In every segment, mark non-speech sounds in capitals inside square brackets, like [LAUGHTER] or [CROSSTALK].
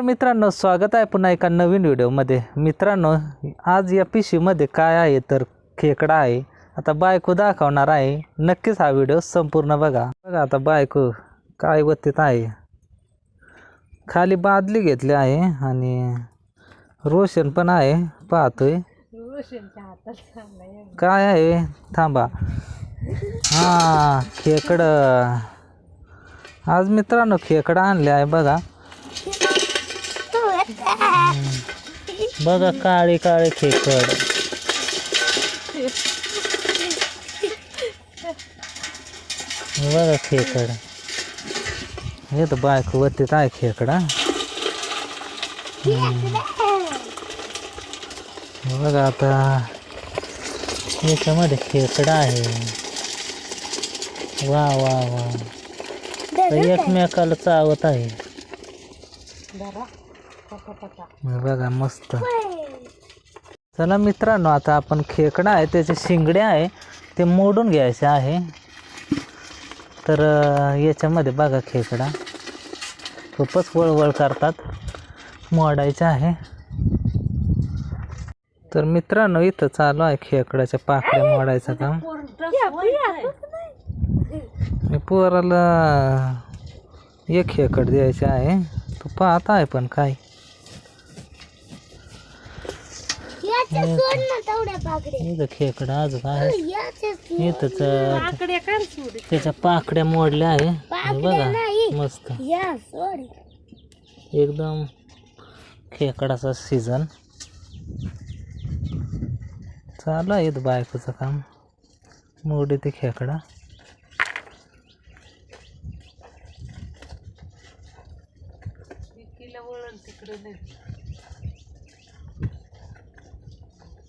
तर मित्रांनो स्वागत आहे पुन्हा एका नवीन व्हिडिओमध्ये. मित्रांनो आज या पिशवीमध्ये काय आहे तर खेकडा आहे. आता बायको दाखवणार आहे. नक्कीच हा व्हिडिओ संपूर्ण बघा. बघा आता बायको काय वतीत आहे. खाली बादली घेतली आहे आणि रोशन पण आहे. पाहतोय. काय आहे? थांबा. हा खेकड. आज मित्रांनो खेकडा आणले आहे बघा. बघा काळे काळे खेकड. बघा खेकड. हे तर बायको वरती आहे खेकडा बघा आता याच्यामध्ये खेकडा आहे. वा वा वा. एकमेकाला चावत आहे. बघा मस्त. चला मित्रांनो आता आपण खेकडा आहे त्याचे शिंगडे आहे ते मोडून घ्यायचे आहे. तर याच्यामध्ये बघा खेकडा. खूपच वळवळ करतात मोडायचे आहे. तर मित्रांनो इथं चालू आहे खेकड्याच्या पाकड्या मोडायचं काम. मी पोराला एक खेकड द्यायचे आहे. तो पाहत आहे पण काय इथं खेकडा अजून आहे. इथंच त्याच्या पाकड्या मोडल्या आहे. बघा मस्त. एकदम खेकडाचा सीझन चालू आहे इथं बायकोचं काम. मोडी ते खेकडा.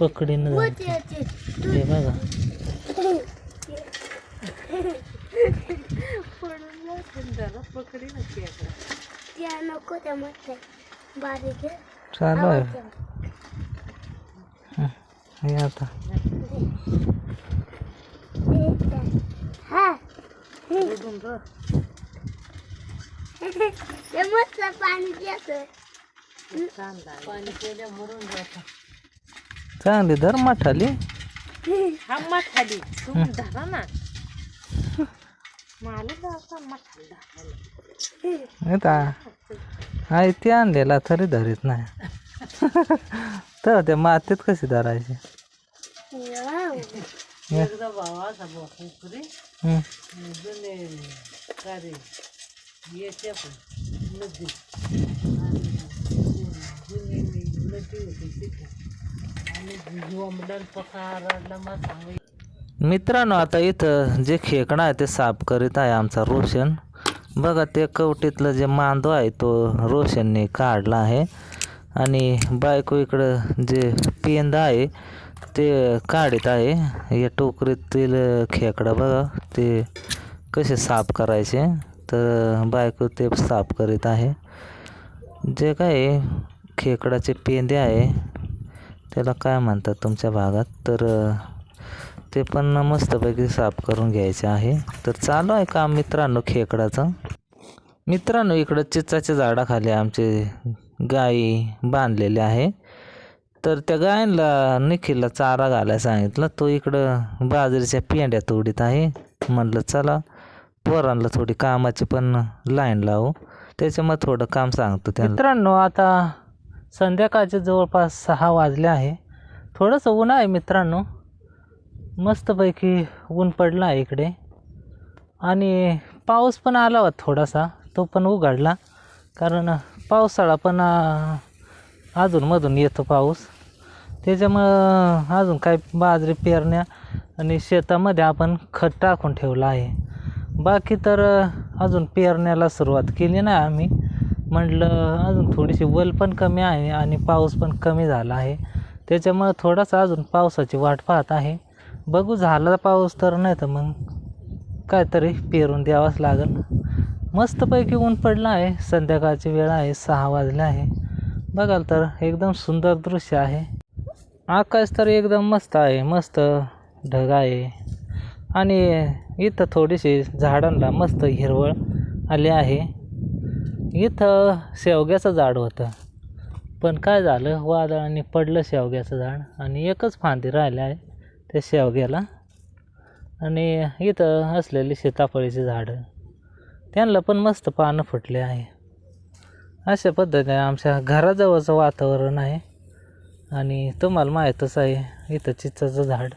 पकडीन हे बघा. चालू आहे. हे आता. पाणी चांगली धर मठाली. खाली तुम्ही धरा ना. मठाला आहे ते. आणलेला तरी धरीत नाही. [LAUGHS] तर त्या मातीत कशी धरायची? एकदा मित्रांनो आता इथं जे खेकडा आहे ते साफ करीत आहे आमचा रोशन. बघा ते कवटीतलं जे मांदो आहे तो रोशनने काढला आहे. आणि बायको इकडं जे पेंदा आहे ते काढीत आहे. या टोकरीतील खेकडा बघा ते कसे साफ करायचे. तर बायको ते साफ करीत आहे. जे काय खेकडाचे पेंदे आहे. त्याला काय म्हणतात तुमच्या भागात? तर ते पण मस्तपैकी साफ करून घ्यायचे आहे. तर चालू आहे काम मित्रांनो खेकडाचं. मित्रांनो इकडं चिचाच्या झाडाखाली आमचे गाई बांधलेले आहे. तर त्या गायींना निखिलला चारा घालायला सांगितलं. तो इकडं बाजरीच्या पेंड्या तोडीत आहे. म्हणलं चला पोरांना थोडी कामाची पण लाईन लावू. त्याच्यामुळे थोडं काम सांगतो त्या मित्रांनो आता संध्याकाळचे जवळपास सहा वाजले आहे. थोडंसं ऊन आहे मित्रांनो. मस्तपैकी ऊन पडलं आहे इकडे. आणि पाऊस पण आला होता थोडासा. तो पण उघडला. कारण पावसाळा पण अजूनमधून येतो पाऊस. त्याच्यामुळं अजून काय बाजरी पेरण्या आणि शेतामध्ये आपण खत टाकून ठेवलं आहे. बाकी तर अजून पेरण्याला सुरुवात केली नाही आम्ही. म्हटलं अजून थोडीशी वल पण कमी आहे आणि पाऊस पण कमी झाला आहे. त्याच्यामुळं थोडासा अजून पावसाची वाट पाहत आहे. बघू झाला पाऊस तर नाही तर मग काहीतरी पेरून द्यावाच लागेल. मस्तपैकी ऊन पडलं आहे. संध्याकाळची वेळ आहे सहा वाजले आहे. बघाल तर एकदम सुंदर दृश्य आहे. आकाश तर एकदम मस्त आहे मस्त ढग आहे. आणि इथं थोडीशी झाडांना मस्त हिरवळ आली आहे. इथं शेवग्याचं झाड होतं. पण काय झालं? वादळाने पडलं शेवग्याचं झाड आणि एकच फांदी राहिलं आहे त्या शेवग्याला. आणि इथं असलेली सीताफळीची झाडं. त्यांना पण मस्त पानं फुटले आहे. अशा पद्धतीने आमच्या घराजवळचं वातावरण आहे. आणि तुम्हाला माहीतच आहे इथं चिंचेचं झाड.